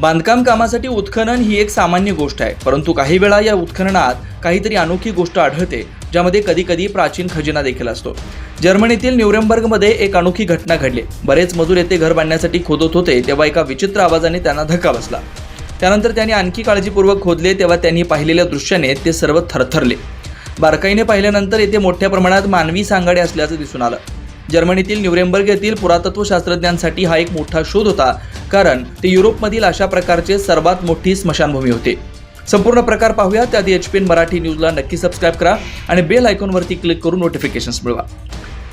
बांधकाम कामासाठी उत्खनन ही एक सामान्य गोष्ट आहे परंतु काही वेळा या उत्खननात काहीतरी अनोखी गोष्ट आढळते ज्यामध्ये कधी कधी प्राचीन खजिना देखील असतो. जर्मनीतील न्यूरेमबर्गमध्ये एक अनोखी घटना घडली. बरेच मजूर येथे घर बांधण्यासाठी खोदत होते तेव्हा एका विचित्र आवाजाने त्यांना धक्का बसला. त्यानंतर त्यांनी आणखी काळजीपूर्वक खोदले तेव्हा त्यांनी पाहिलेल्या दृश्याने ते सर्व थरथरले. बारकाईने पाहिल्यानंतर येथे मोठ्या प्रमाणात मानवी सांगाडे असल्याचं दिसून आलं. जर्मनीतील न्यूरेंबर्ग येथील पुरातत्व शास्त्रज्ञांसाठी हा एक मोठा शोध होता कारण ते युरोपमधील अशा प्रकारचे सर्वात मोठी स्मशानभूमी होते. संपूर्ण प्रकार पाहूया त्याआधी एच पी एन मराठी न्यूजला नक्की सबस्क्राईब करा आणि बेल आयकॉनवरती क्लिक करून नोटिफिकेशन्स मिळवा.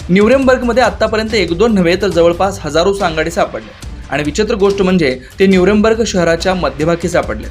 न्यूरेंबर्गमध्ये आत्तापर्यंत एक दोन नव्हे तर जवळपास हजारो सांगाडे सापडले आणि विचित्र गोष्ट म्हणजे ते न्यूरेंबर्ग शहराच्या मध्यभागी सापडले.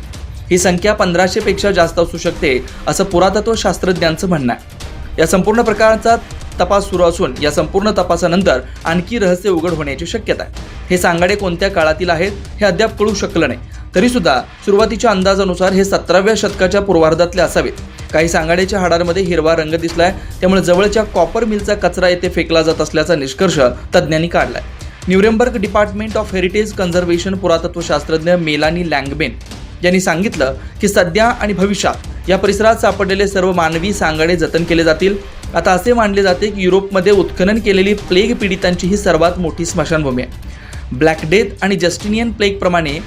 ही संख्या पंधराशेपेक्षा जास्त असू शकते असं पुरातत्व शास्त्रज्ञांचं म्हणणं आहे. या संपूर्ण प्रकारचा तपास सुरू असून या संपूर्ण तपासानंतर आणखी रहस्य उघड होण्याची शक्यता आहे. हे सांगाडे कोणत्या काळातील आहेत हे अद्याप कळू शकलं नाही. तरीसुद्धा सुरुवातीच्या अंदाजानुसार हे सतराव्या शतकाच्या पूर्वार्धातले असावेत. काही सांगाड्याच्या हाडांमध्ये हिरवा रंग दिसलाय त्यामुळे जवळच्या कॉपर मिलचा कचरा येथे फेकला जात असल्याचा निष्कर्ष तज्ज्ञांनी काढलाय. Nuremberg department of heritage conservation पुरातत्वशास्त्रज्ञ Melanie Langbein यांनी सांगितलं की सध्या आणि भविष्यात या परिसरात सापडलेले सर्व मानवी सांगाडे जतन केले जातील. आता असे मानले जाते की युरोपमध्ये उत्खनन केलेली प्लेग पीडितांची ही सर्वात मोठी स्मशानभूमी आहे. ब्लॅक डेथ आणि जस्टिनियन प्लेगप्रमाणे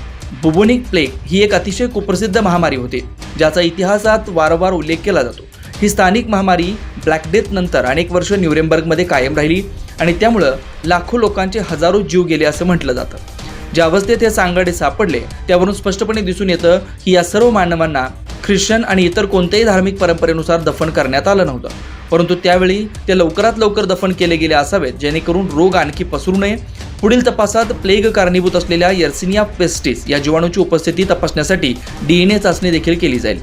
बुबोनिक प्लेग ही एक अतिशय कुप्रसिद्ध महामारी होती ज्याचा इतिहासात वारंवार उल्लेख केला जातो. ही स्थानिक महामारी ब्लॅक डेथ नंतर अनेक वर्ष न्यूरेमबर्गमध्ये कायम राहिली आणि त्यामुळं लाखो लोकांचे हजारो जीव गेले असं म्हटलं जातं. ज्या अवस्थेत हे सांगाडे सापडले त्यावरून स्पष्टपणे दिसून येतं की या सर्व मानवांना ख्रिश्चन आणि इतर कोणत्याही धार्मिक परंपरेनुसार दफन करण्यात आलं नव्हतं. परंतु त्यावेळी ते लवकरात लवकर दफन केले गेले असावेत जेणेकरून रोग आणखी पसरू नये. पुढील तपासात प्लेग कारणीभूत असलेल्या यर्सिनिया पेस्टिस या जीवाणूची उपस्थिती तपासण्यासाठी डीएनए चाचणी देखील केली जाईल.